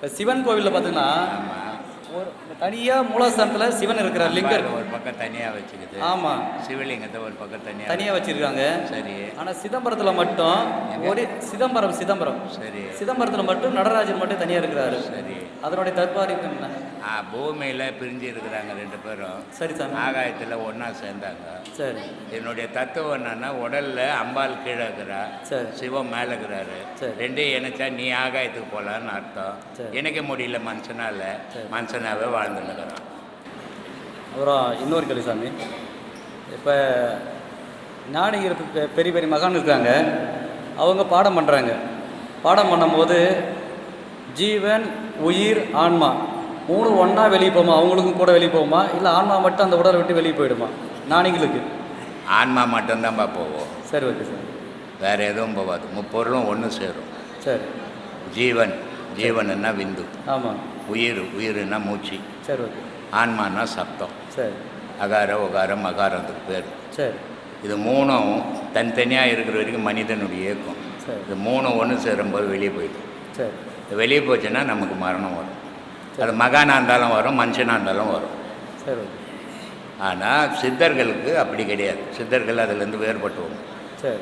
இப்போ சிவன் கோவிலில் பார்த்தீங்கன்னா ஒரு தனியாக மூலஸ்தானத்தில் சிவன் இருக்கிறார் லிங்கம் இருக்கு. ஒரு பக்கம் தனியாக வச்சுக்குது. ஆமாம் சிவலிங்கத்தை ஒரு பக்கம் தனியாக தனியாக வச்சிருக்காங்க. சரி. ஆனால் சிதம்பரத்தில் மட்டும் ஒரு சிதம்பரம் சிதம்பரம். சரி. சிதம்பரத்தில் மட்டும் நடராஜர் மட்டும் தனியாக இருக்கிறாரு. சரி. அதனுடைய தற்பாரிப்பு என்ன ஆ பூமியில் பிரிஞ்சு இருக்கிறாங்க ரெண்டு பேரும். சரி சாமி. ஆகாயத்தில் ஒன்றா சேர்ந்தாங்க. சரி. என்னுடைய தத்துவம் என்னன்னா உடல்ல அம்பாள் கீழே இருக்கிறா. சரி. சிவம் மேலே இருக்கிறாரு. சரி. ரெண்டையும் இணைச்சா நீ ஆகாயத்துக்கு போகலான்னு அர்த்தம். சரி. இணைக்க முடியல மனுஷனால மனுஷனாவே வாழ்ந்துன்னுக்குறான் அப்புறம் இன்னொரு கேள்வி சாமி. இப்போ பெ- பெரிய பெரிய மகான் இருக்காங்க. அவங்க பாடம் பண்ணுறாங்க பாடம் பண்ணும்போது ஜீவன் உயிர் ஆன்மா. மூணு ஒன்றா வெளியே போகுமா அவங்களுக்கும் கூட வெளியே போகுமா? இல்லை ஆன்மா மட்டும் அந்த உடலை விட்டு வெளியே போயிடுமா? ஞானிகளுக்கு. ஆன்மா மட்டும்தான்ப்பா போவோம். சரி ஓகே சார். வேற எதுவும் போகாது முப்பொருளும் ஒன்று சேரும். சரி. ஜீவன் ஜீவனுன்னா விந்து. ஆமாம் உயிர் உயிர்னா மூச்சு. சரி ஓகே. ஆன்மானா சப்தம். சரி. அகார உகாரம் மகாரத்துக்கு பேர். சரி. இது மூணும் தனித்தனியாக இருக்கிற வரைக்கும் மனிதனுடைய இயக்கம். சரி. இது மூணும் ஒன்று சேரும்போது வெளியே போயிடும். சரி. வெளியே போச்சுன்னா நமக்கு மரணம் வரும். அது மகானாக இருந்தாலும் வரும் மனுஷனாக இருந்தாலும் வரும். சரி ஆனால் சித்தர்களுக்கு அப்படி கிடையாது. சித்தர்கள் அதிலேருந்து வேறுபட்டுவோம் சரி.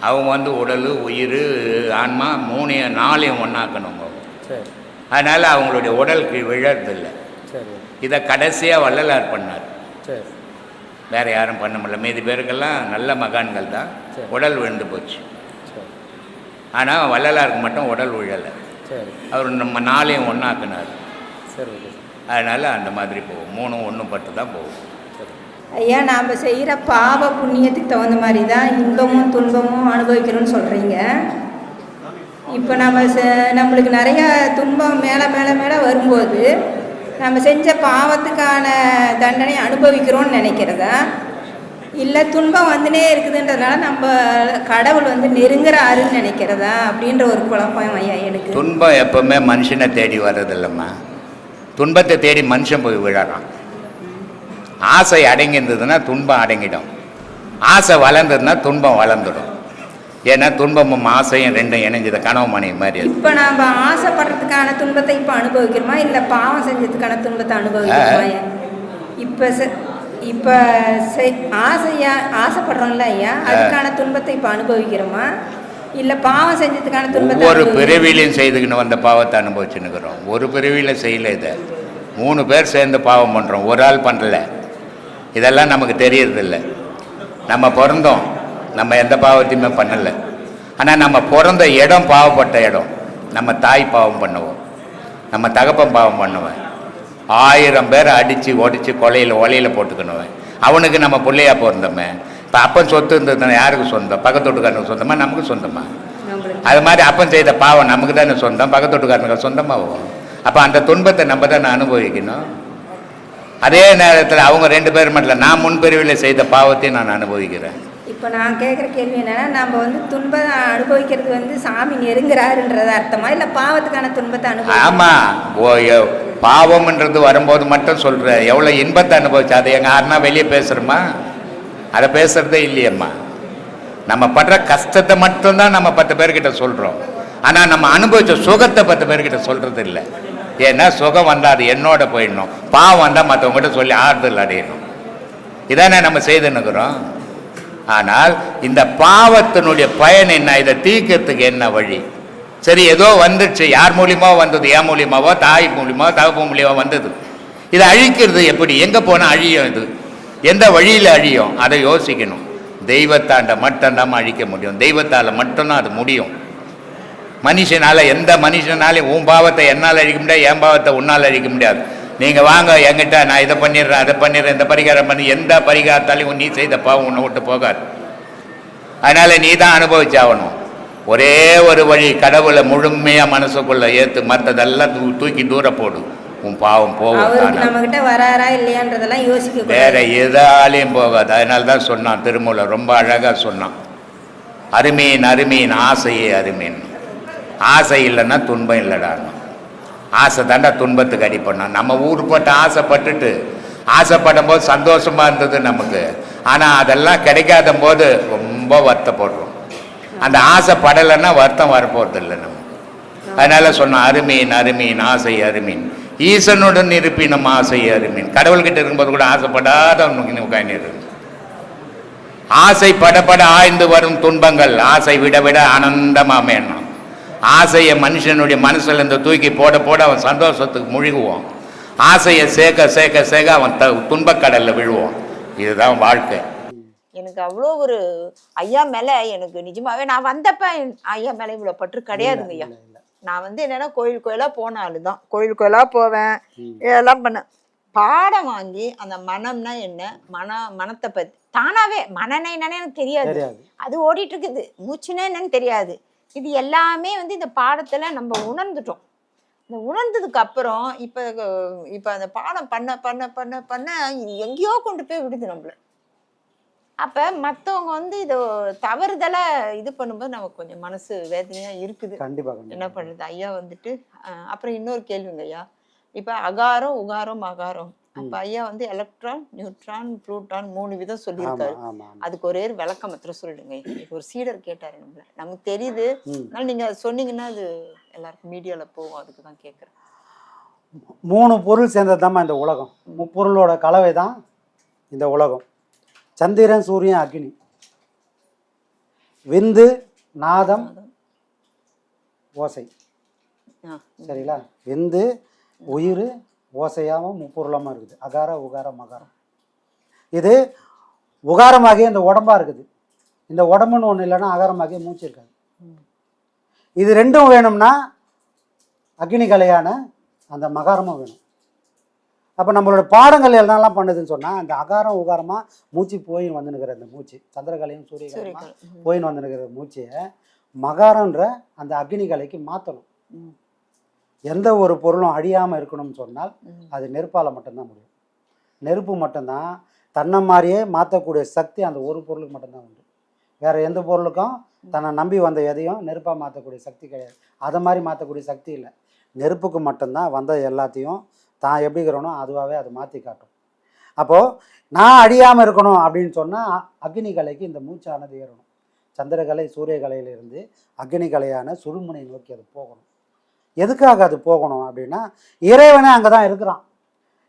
அவங்க வந்து உடல் உயிர் ஆன்மா மூணையும் நாளையும் ஒன்றாக்கணும் சரி. அதனால் அவங்களுடைய உடலுக்கு விழறதில்லை சரி. இதை கடைசியாக வள்ளலார் பண்ணார். சரி. வேற யாரும் பண்ண முடியல. மீதி பேருக்கெல்லாம் நல்ல மகான்கள் தான் சரி. உடல் விழுந்து போச்சு. சரி. ஆனால் வள்ளலாருக்கு மட்டும் உடல் விழலை. சரி. அவர் நம்ம நாளையும் ஒன்றாக்குனார் சரி அதனால் அந்த மாதிரி போகும். மூணும் ஒன்று பட்டு தான் போகும். ஐயா நாம் செய்கிற பாவ புண்ணியத்துக்கு தகுந்த மாதிரி தான் இன்பமும் துன்பமும் அனுபவிக்கிறோம்னு சொல்கிறீங்க இப்போ நம்ம செ- நம்மளுக்கு நிறைய துன்பம் மேலே மேலே மேலே வரும்போது நம்ம செஞ்ச பாவத்துக்கான தண்டனை அனுபவிக்கிறோம்னு நினைக்கிறதா? இல்லை துன்பம் வந்துனே இருக்குதுன்றதுனால நம்ம கடவுள் வந்து நெருங்குறாருன்னு நினைக்கிறதா? அப்படின்ற ஒரு குழப்பம் ஐயா எனக்கு. துன்பம் எப்பவுமே மனுஷனை தேடி வர்றதில்லம்மா. துன்பத்தை தேடி மனுஷன் போய் விழறான். ஆசை அடங்கி இருந்ததுன்னா துன்பம் அடங்கிடும். ஆசை வளர்ந்ததுன்னா துன்பம் வளர்ந்துடும். ஏன்னா துன்பமும் ஆசையும் ரெண்டும் இணைஞ்சது கனவு மணி மாதிரி இப்போ நாம் ஆசைப்படுறதுக்கான துன்பத்தை இப்போ அனுபவிக்கிறோமா? இல்லை பாவம் செஞ்சதுக்கான துன்பத்தை அனுபவிக்கிறோமா? இப்போ இப்போ ஆசையா ஆசைப்படுறோம்ல ஐயா? அதுக்கான துன்பத்தை இப்போ அனுபவிக்கிறோமா? இல்லை பாவம் செஞ்சதுக்கான துன்பத்தை ஒவ்வொரு அனுபவிக்கிறோமா? பிறவிலையும் செய்துக்கின்னு வந்த பாவத்தை அனுபவிச்சுன்னுக்குறோம். ஒரு பிறவியில் செய்யல இதை. மூணு பேர் சேர்ந்து பாவம் பண்ணுறோம் ஒரு ஆள் பண்ணல. இதெல்லாம் நமக்கு தெரியறதில்ல. நம்ம பிறந்தோம். நம்ம எந்த பாவத்தையுமே பண்ணலை. ஆனால் நம்ம பிறந்த இடம் பாவப்பட்ட இடம். நம்ம தாய் பாவம் பண்ணுவோம். நம்ம தகப்பன் பாவம் பண்ணுவேன். ஆயிரம் பேரை அடித்து ஒடிச்சு கொலையில் ஒலையில் போட்டுக்கணுவேன் அவனுக்கு நம்ம பிள்ளையா பிறந்தோமே. இப்போ அப்பன் சொத்து இருந்ததுன்னா யாருக்கு சொந்தம்? பக்கத்து வீட்டுக்காரனுக்கு சொந்தமா? நமக்கு சொந்தமா? நம்மளுக்கு. அது மாதிரி அப்பன் செய்த பாவம் நமக்கு தானே சொந்தம்? பக்கத்து வீட்டுக்காரனுக்கு சொந்தமாகும் அப்போ அந்த துன்பத்தை நம்ம தானே அனுபவிக்கணும்? அதே நேரத்தில் அவங்க ரெண்டு பேரும் மட்டும் இல்ல, நான் முன்பிரிவில் செய்த பாவத்தையும் நான் அனுபவிக்கிறேன். இப்போ நான் கேட்குற கேள்வி என்னன்னா நம்ம வந்து துன்பம் அனுபவிக்கிறது வந்து சாமி நெருங்குறாருன்றது அர்த்தமா? இல்லை பாவத்துக்கான துன்பத்தை அனுபவிக்கிறோம்? ஆமாம் பாவம்ன்றது வரும்போது மட்டும் சொல்கிற எவ்வளோ இன்பத்தை அனுபவிச்சு அதை எங்கள் யாருன்னா வெளியே பேசுகிறோமா அதை பேசுகிறதே இல்லையம்மா. நம்ம படுற கஷ்டத்தை மட்டும்தான் நம்ம பத்து பேர்கிட்ட சொல்கிறோம் ஆனால் நம்ம அனுபவித்த சுகத்தை பத்து பேர்கிட்ட சொல்கிறது இல்லை. ஏன்னா சுகம் வந்தால் அது என்னோட போயிடணும். பாவம் வந்தால் மற்றவங்ககிட்ட சொல்லி ஆறுதல் அடையணும். இதானே நம்ம செய்துன்னுக்குறோம். ஆனால் இந்த பாவத்தினுடைய பயன் என்ன? இதை தீக்கிறதுக்கு என்ன வழி? சரி ஏதோ வந்துடுச்சு. யார் மூலியமாக வந்தது? என் மூலியமாவோ? தாய் மூலியமாவோ தகப்பு மூலியமாக வந்தது? இதை அழிக்கிறது எப்படி? எங்கே போனால் அழியும் இது? எந்த வழியில் அழியும்? அதை யோசிக்கணும். தெய்வத்தாண்ட மட்டும்தான் அழிக்க முடியும். தெய்வத்தால் மட்டும்தான் அது முடியும். மனுஷனால் எந்த மனுஷனாலையும் உன் பாவத்தை என்னால் அழிக்க முடியாது என் பாவத்தை உன்னால் அழிக்க முடியாது. நீங்கள் வாங்க என்கிட்ட நான் இதை பண்ணிடுறேன் அதை பண்ணிடுறேன் இந்த பரிகாரம் பண்ணி. எந்த பரிகாரத்தாலையும் நீ செய்த பாவம் உன்னை விட்டு போகாது. அதனால் நீ தான் அனுபவிச்சாகணும். ஒரே ஒரு வழி கடவுளை முழுமையாக மனசுக்குள்ளே ஏற்று மற்றதெல்லாம் தூ தூக்கி தூர போடு. உன் பாவம் போகும் வராரா இல்லையான்றதெல்லாம் யோசிக்க வேற எதாலையும் போகாது. அதனால தான் சொன்னான் திருமூலர். ரொம்ப அழகாக சொன்னான். அருமீன் அருமீன் ஆசையே அருமீன். ஆசை இல்லைன்னா துன்பம் இல்லைடான்னு. ஆசை தாண்டா துன்பத்துக்கு அடி பண்ணான் நம்ம ஊர் போட்டு ஆசைப்பட்டுட்டு ஆசைப்படும் போது சந்தோஷமா இருந்தது நமக்கு. ஆனால் அதெல்லாம் கிடைக்காத போது ரொம்ப வருத்தப்படுறோம். அந்த ஆசைப்படலைன்னா வருத்தம் வரப்போறது இல்லை நம்ம. அதனால சொன்னோம் அருமீன் அருமீன் ஆசை அருமீன். ஈசனுடன் இருப்பினும் ஆசை அருமீன். கடவுள்கிட்ட இருக்கும்போது கூட ஆசைப்படாத உனக்கு உட்காந்து ஆசை படப்பட ஆய்ந்து வரும் துன்பங்கள் ஆசை விட விட ஆனந்தமாக மேணும் ஆசையை மனுஷனுடைய மனசில் இருந்து தூக்கி போட போட அவன் சந்தோஷத்துக்கு முழுகுவான். ஆசையை சேர்க்க சேர்க்க சேர்க்க அவன் த துன்பக்கடலில் விழுவான். இதுதான் வாழ்க்கை. எனக்கு அவ்வளோ ஒரு ஐயா மேல எனக்கு நிஜமாவே நான் வந்தப்ப ஐயா மேல இவ்வளவு பற்று கிடையாதுங்க ஐயா. நான் வந்து என்னன்னா கோயில் கோயிலா போன ஆளுதான். கோயில் கோயிலா போவேன். இதெல்லாம் பண்ணேன் பாடம் வாங்கி அந்த மனம்னா என்ன? மன மனத்தை பத்தி தானாவே மனனை என்னன்னு எனக்கு தெரியாது. அது ஓடிட்டு இருக்குது மூச்சுன்னா என்னன்னு தெரியாது. இது எல்லாமே வந்து இந்த பாடத்துல நம்ம உணர்ந்துட்டோம். இந்த உணர்ந்ததுக்கு அப்புறம் இப்ப இப்ப அந்த பாடம் பண்ண பண்ண பண்ண பண்ண இது எங்கேயோ கொண்டு போய் விடுது நம்மள. அப்ப மத்தவங்க வந்து இதை தவறுதலா இது பண்ணும்போது நமக்கு கொஞ்சம் மனசு வேதனையா இருக்குது. கண்டிப்பா என்ன பண்றது? ஐயா வந்துட்டு அப்புறம் இன்னொரு கேள்விங்க ஐயா. இப்ப அகாரம் உகாரம் அகாரம் அப்ப ஐயா வந்து எலக்ட்ரான் நியூட்ரான் புளூட்டான் மூணு விதம் சொல்லியிருக்காரு. அதுக்கு ஒரே விளக்கம் மாத்திரம் சொல்லிடுங்க. ஒரு சீடர் கேட்டாரு நம்மள. நமக்கு தெரியுது. அதனால நீங்க அதை சொன்னீங்கன்னா அது எல்லாருக்கும் மீடியால போகும். அதுக்கு தான் கேட்கறேன் மூணு பொருள் சேர்ந்தது இந்த உலகம். முப்பொருளோட கலவை தான் இந்த உலகம். சந்திரன் சூரியன் அக்னி. விந்து நாதம் ஓசை. சரிங்களா? விந்து உயிர் ஓசையாகவும் முப்பொருளாமல் இருக்குது. அகார உகார மகாரம் இது உகாரமாகிய இந்த உடம்பா இருக்குது. இந்த உடம்புன்னு ஒன்று இல்லைன்னா அகாரமாகிய மூச்சு இருக்காது. இது ரெண்டும் வேணும்னா அக்னி கலையான அந்த மகாரமும் வேணும். அப்போ நம்மளோட பாடங்கள் என்னெல்லாம் பண்ணுதுன்னு சொன்னால் அந்த அகாரம் உகாரமாக மூச்சு போய் வந்துனுக்கிற அந்த மூச்சு சந்திரகலையும் சூரியகலையுமா. போயின்னு வந்துனுக்கிற மூச்சையை மகாரன்ற அந்த அக்னி கலைக்கு மாற்றணும். எந்த ஒரு பொருளும் அழியாமல் இருக்கணும்னு சொன்னால். அது நெருப்பால் மட்டும்தான் முடியும் நெருப்பு மட்டும்தான் தன்னை மாதிரியே மாற்றக்கூடிய சக்தி அந்த ஒரு பொருளுக்கு மட்டும்தான் உண்டு வேற எந்த பொருளுக்கும் தன்னை நம்பி வந்த எதையும் நெருப்பாக மாற்றக்கூடிய சக்தி கிடையாது அதை மாதிரி மாற்றக்கூடிய சக்தி இல்லை நெருப்புக்கு மட்டும்தான் வந்த எல்லாத்தையும் தான் எப்படி இருக்கிறனோ அதுவாகவே அதை மாற்றி காட்டும். அப்போது நான் அழியாமல் இருக்கணும் அப்படின்னு சொன்னால் அக்னி கலைக்கு இந்த மூச்சானது ஏறணும். சந்திரகலை சூரியகலையிலிருந்து அக்னி கலையான சுழுமுனை நோக்கி அது போகணும். எதுக்காக அது போகணும் அப்படின்னா இறைவனே அங்கே தான் இருக்கிறான்.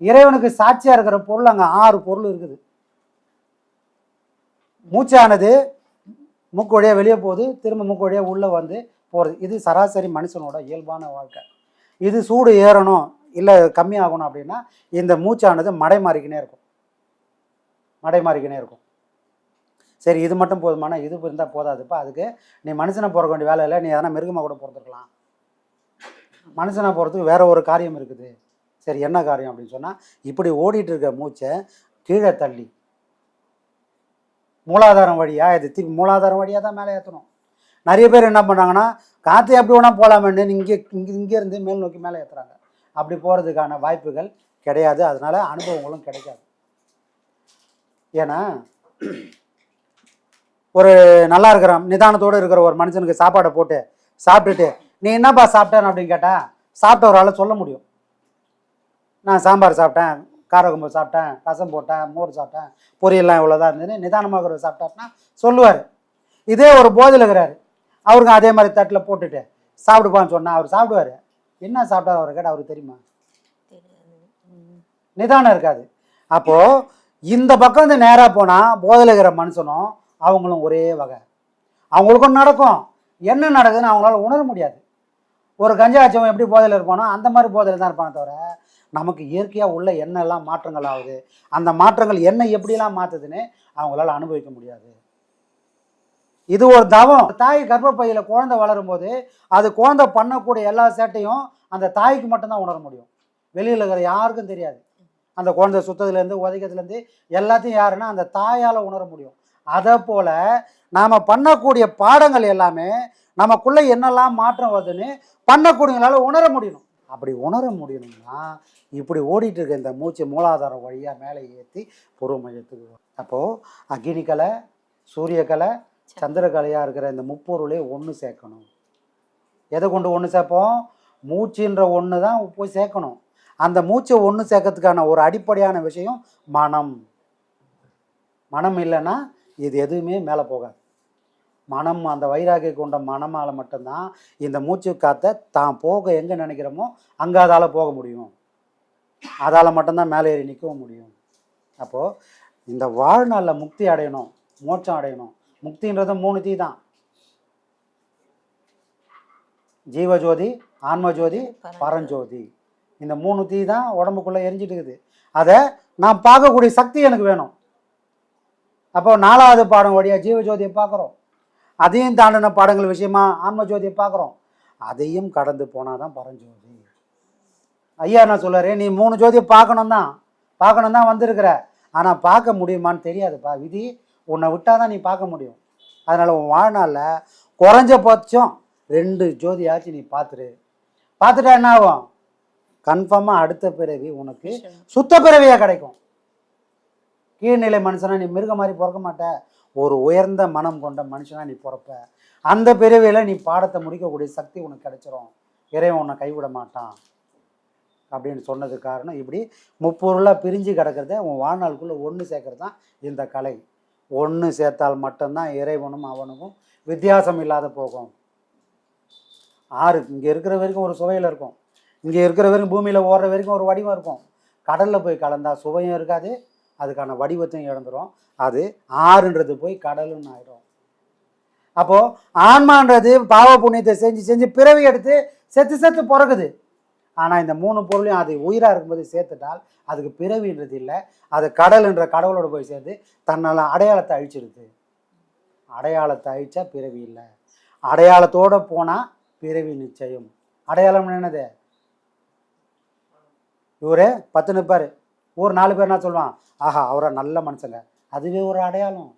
இறைவனுக்கு சாட்சியாக இருக்கிற பொருள் அங்கே ஆறு பொருள் இருக்குது. மூச்சானது மூக்கு வழியாக வெளியே போகுது திரும்ப மூக்கு வழியாக உள்ளே வந்து போகிறது இது சராசரி மனுஷனோட இயல்பான வாழ்க்கை. இது சூடு ஏறணும். இல்லை கம்மியாகணும் அப்படின்னா இந்த மூச்சானது மடை மாறிக்கினே இருக்கும். மடை மாறிக்கினே இருக்கும். சரி இது மட்டும் போதுமானா இது இருந்தால் போதாதுப்பா அதுக்கு நீ மனுஷனை பிறக்க வேண்டிய வேலை இல்லை நீ எதனா மிருகமாக கூட பிறந்திருக்கலாம். மனுஷனை போகிறதுக்கு வேற ஒரு காரியம் இருக்குது. சரி என்ன காரியம் அப்படின்னு சொன்னால் இப்படி ஓடிட்டு இருக்க மூச்சை கீழே தள்ளி. மூலாதாரம் வழியாக இது திருப்பி மூலாதாரம் வழியாக தான் மேலே ஏற்றணும் நிறைய பேர் என்ன பண்ணுறாங்கன்னா காற்று எப்படி வேணால் போகலாமேன்னு இங்கே இங்கே இங்கேருந்து மேல் நோக்கி மேலே ஏற்றுறாங்க அப்படி போகிறதுக்கான வாய்ப்புகள் கிடையாது. அதனால அனுபவங்களும் கிடைக்காது. ஏன்னா ஒரு நல்லா இருக்கிற நிதானத்தோடு இருக்கிற ஒரு மனுஷனுக்கு சாப்பாடை போட்டு சாப்பிட்டுட்டு நீ என்னப்பா சாப்பிட்டேன்? அப்படின்னு கேட்டால் சாப்பிட்ட ஒரு ஆளை சொல்ல முடியும். நான் சாம்பார் சாப்பிட்டேன் காரக்கும்பு சாப்பிட்டேன் ரசம் போட்டேன் மோர் சாப்பிட்டேன் பொரியெல்லாம் இவ்வளோதான் இருந்ததுன்னு நிதானமாக சாப்பிட்டாருன்னா சொல்லுவார். இதே ஒரு போதையில் இருக்கிறாரு. அவருக்கும் அதே மாதிரி தட்டில் போட்டுட்டு சாப்பிடுப்பான்னு சொன்னால் அவர் சாப்பிடுவார். என்ன சாப்பிட்டாரு அவர் கேட்டால் அவருக்கு தெரியுமா? நிதானம் இருக்காது. அப்போது இந்த பக்கம் வந்து நேராக போனால் போதையில் இருக்கிற மனுஷனும் அவங்களும் ஒரே வகை. அவங்களுக்கும் நடக்கும். என்ன நடக்குதுன்னு அவங்களால உணர முடியாது. ஒரு கஞ்சா அச்சவன் எப்படி போதையில் இருப்பானோ அந்த மாதிரி போதையில் தான் இருப்பானே தவிர நமக்கு இயற்கையாக உள்ள என்னெல்லாம் மாற்றங்கள் ஆகுது அந்த மாற்றங்கள் என்ன எப்படிலாம் மாற்றுதுன்னு அவங்களால அனுபவிக்க முடியாது. இது ஒரு தவம். தாய் கர்ப்பப்பையில் குழந்தை வளரும் போது அது குழந்தை பண்ணக்கூடிய எல்லா சேட்டையும் அந்த தாய்க்கு மட்டும்தான் உணர முடியும். வெளியில் இருக்கிற யாருக்கும் தெரியாது. அந்த குழந்தை சுத்தத்துலேருந்து உதைக்கிறதுலேருந்து எல்லாத்தையும் யாருன்னா அந்த தாயால் உணர முடியும். அதை போல் நாம் பண்ணக்கூடிய பாடங்கள் எல்லாமே நமக்குள்ளே என்னெல்லாம் மாற்றம் வருதுன்னு பண்ணக்கூடியவங்களால உணர முடியணும். அப்படி உணர முடியணும்னா இப்படி ஓடிட்டு இருக்க இந்த மூச்சு மூலாதாரம் வழியாக மேலே ஏற்றி பொறுமையத்துக்கு மையத்துக்கு அப்போது அக்னிக்கலை சூரியக்கலை சந்திரகலையாக இருக்கிற இந்த முப்பொருளே ஒன்று சேர்க்கணும். எதை கொண்டு ஒன்று சேர்ப்போம்? மூச்சுன்ற ஒன்று தான் போய் சேர்க்கணும். அந்த மூச்சை ஒன்று சேர்க்கறதுக்கான ஒரு அடிப்படையான விஷயம் மனம். மனம் இல்லைன்னா இது எதுவுமே மேலே போகாது. மனம் அந்த வைராகிய கொண்ட மனமால் மட்டும்தான் இந்த மூச்சு காற்றை தான் போக எங்கே நினைக்கிறோமோ அங்கே அதால் போக முடியும். அதால் மட்டும்தான் மேலே ஏறி நிற்கவும் முடியும். அப்போது இந்த வாழ்நாளில் முக்தி அடையணும் மோட்சம் அடையணும். முக்தின்றது மூணு தீ தான். ஜீவஜோதி ஆன்மஜோதி பரஞ்சோதி. இந்த மூணு தீ தான் உடம்புக்குள்ளே எரிஞ்சிட்டு இருக்குது அதை நான் பார்க்கக்கூடிய சக்தி எனக்கு வேணும். அப்போ நாலாவது பாடம் வழியாக ஜீவஜோதியை பார்க்குறோம். அதையும் தாண்டின பாடங்கள் விஷயமா ஆன்மஜோதியை பார்க்குறோம். அதையும் கடந்து போனால் தான் பரஞ்சோதி. ஐயா நான் சொல்றாரு? நீ மூணு ஜோதியை பார்க்கணும் தான் பார்க்கணும் தான் வந்திருக்கிற. ஆனால் பார்க்க முடியுமான்னு தெரியாதுப்பா. விதி உன்னை விட்டால் தான் நீ பார்க்க முடியும். அதனால் உன் வாழ்நாளில் குறைஞ்சபட்சம் ரெண்டு ஜோதியாச்சும் நீ பார்த்துரு. பார்த்துட்டா என்ன ஆகும்? கன்ஃபார்மாக அடுத்த பிறவி உனக்கு சுத்த பிறவியாக கிடைக்கும். கீழ்நிலை மனுஷனா நீ மிருக மாதிரி பிறக்க மாட்ட. ஒரு உயர்ந்த மனம் கொண்ட மனுஷனா நீ பிறப்ப. அந்த பிறவியில் நீ பாடத்தை முடிக்கக்கூடிய சக்தி உனக்கு கிடைச்சிரும். இறைவன் உன்னை கைவிட மாட்டான். அப்படின்னு சொன்னது காரணம் இப்படி முப்பொருளாக பிரிஞ்சு கிடக்கிறத உன் வாழ்நாளுக்குள்ளே ஒன்று சேர்க்கறது தான் இந்த கலை. ஒன்று சேர்த்தால் மட்டும்தான் இறைவனும் அவனுக்கும் வித்தியாசம் இல்லாத போகும். ஆறு இங்கே இருக்கிற வரைக்கும் ஒரு சுவையில் இருக்கும். இங்கே இருக்கிற வரைக்கும் பூமியில் ஓடுற வரைக்கும் ஒரு வடிவம் இருக்கும். கடலில் போய் கலந்தால் சுவையும் இருக்காது அதுக்கான வடிவத்தையும் இழந்துடும் அது ஆறுன்றது போய் கடலுன்னு ஆயிடும் அப்போது ஆன்மான்றது பாவ புண்ணியத்தை செஞ்சு செஞ்சு பிறவி எடுத்து செத்து செத்து பிறகுது ஆனால் இந்த மூணு பொருளையும் அது உயிராக இருக்கும்போது சேர்த்துட்டால் அதுக்கு பிறவின்றது இல்லை. அது கடல்ன்ற கடவுளோட போய் சேர்ந்து தன்னால் அடையாளத்தை அழிச்சிடுது அடையாளத்தை அழிச்சா பிறவி இல்லை. அடையாளத்தோடு போனால் பிறவி நிச்சயம். அடையாளம் என்னது? இவரு பத்து நிற்பார் ஊர் நாலு பேர் என்ன சொல்லுவான். ஆஹா அவரை நல்ல மனுஷங்க. அதுவே ஒரு அடையாளம்.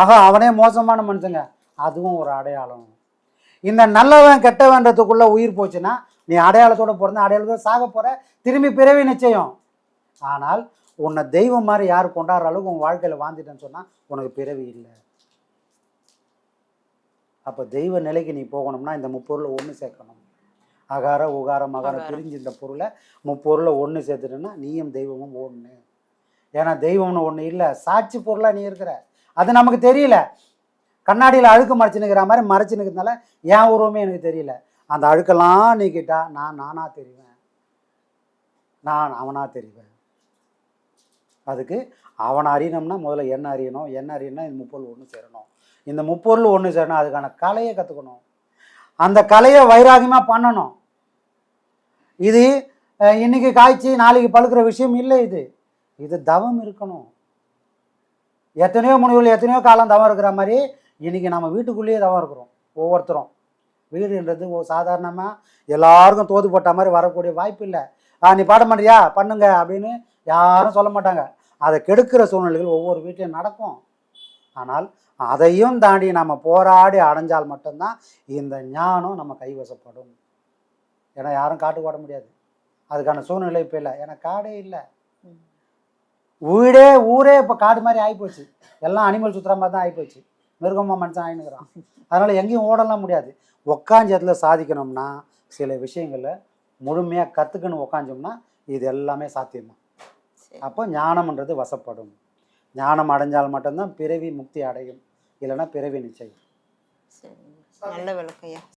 ஆஹா அவனே மோசமான மனுஷங்க. அதுவும் ஒரு அடையாளம். இந்த நல்லவன் கெட்டவன்றதுக்குள்ள உயிர் போச்சுன்னா நீ அடையாளத்தோட பிறந்த அடையாளத்தோட சாக போற. திரும்பி பிறவி நிச்சயம். ஆனால் உன்னை தெய்வம் மாதிரி யார் கொண்டாடுற அளவுக்கு உன் வாழ்க்கையில் வாழ்ந்துட்டேன்னு சொன்னால் உனக்கு பிறவி இல்லை. அப்போ தெய்வ நிலைக்கு நீ போகணும்னா இந்த முப்பொருளை ஒன்று சேர்க்கணும். அகார உகார மகார பிரிஞ்சு இந்த பொருளை முப்பொருளை ஒன்று சேர்த்துட்டேன்னா நீயும் தெய்வமும் ஒன்று ஏன்னா தெய்வம்னு ஒன்று இல்லை சாட்சி பொருளாக நீ இருக்கிற. அது நமக்கு தெரியல. கண்ணாடியில் அழுக்கு மறைச்சுனுக்கிற மாதிரி மறைச்சுனுக்கிறதுனால என் உருவமே எனக்கு தெரியல. அந்த அழுக்கெல்லாம் நீக்கிட்டா நான் நானாக தெரிவேன். நான் அவனாக தெரிவேன். அதுக்கு அவனை அறியணும்னா முதல்ல என்ன அறியணும் என்ன அறியணும்னா இந்த முப்பொருள் ஒன்று சேரணும். இந்த முப்பொருள் ஒன்று சேரணும் அதுக்கான கலையை கற்றுக்கணும் அந்த கலையை வைராகியமாக பண்ணணும். இது இன்னைக்கு காய்ச்சி நாளைக்கு பழுக்கிற விஷயம் இல்லை இது. இது தவம் இருக்கணும். எத்தனையோ முனிவுகள் எத்தனையோ காலம் தவம் இருக்கிற மாதிரி இன்னைக்கு நம்ம வீட்டுக்குள்ளேயே தவம் இருக்கிறோம். ஒவ்வொருத்தரும். வீடுன்றது சாதாரணமாக எல்லாருக்கும் தோது போட்ட மாதிரி வரக்கூடிய வாய்ப்பு இல்லை. ஆ நீ பாட மாட்டியா பண்ணுங்க அப்படின்னு யாரும் சொல்ல மாட்டாங்க. அதை கெடுக்கிற சூழ்நிலைகள் ஒவ்வொரு வீட்லையும் நடக்கும். ஆனால் அதையும் தாண்டி நம்ம போராடி அடைஞ்சால் மட்டும்தான் இந்த ஞானம் நம்ம கைவசப்படும். ஏன்னா யாரும் காட்டுக்கு ஓட முடியாது. அதுக்கான சூழ்நிலை இப்போ இல்லை. ஏன்னா காடே இல்லை. வீடே ஊரே இப்போ காடு மாதிரி ஆகிப்போச்சு எல்லாம் அனிமல் சுற்றுற மாதிரி தான் ஆகிப்போச்சு மிருகமாக மனுஷன் ஆயினுக்கிறான் அதனால் எங்கேயும் ஓடலாம் முடியாது. உக்காஞ்சத்தில் சாதிக்கணும்னா சில விஷயங்களை முழுமையாக கற்றுக்கணும் உக்காஞ்சோம்னா இது எல்லாமே சாத்தியம்தான் அப்போ ஞானம்ன்றது வசப்படும். ஞானம் அடைஞ்சால் மட்டும்தான் பிறவி முக்தி அடையும். இல்லைன்னா பிறவி நிச்சயம். நல்ல விளக்கையா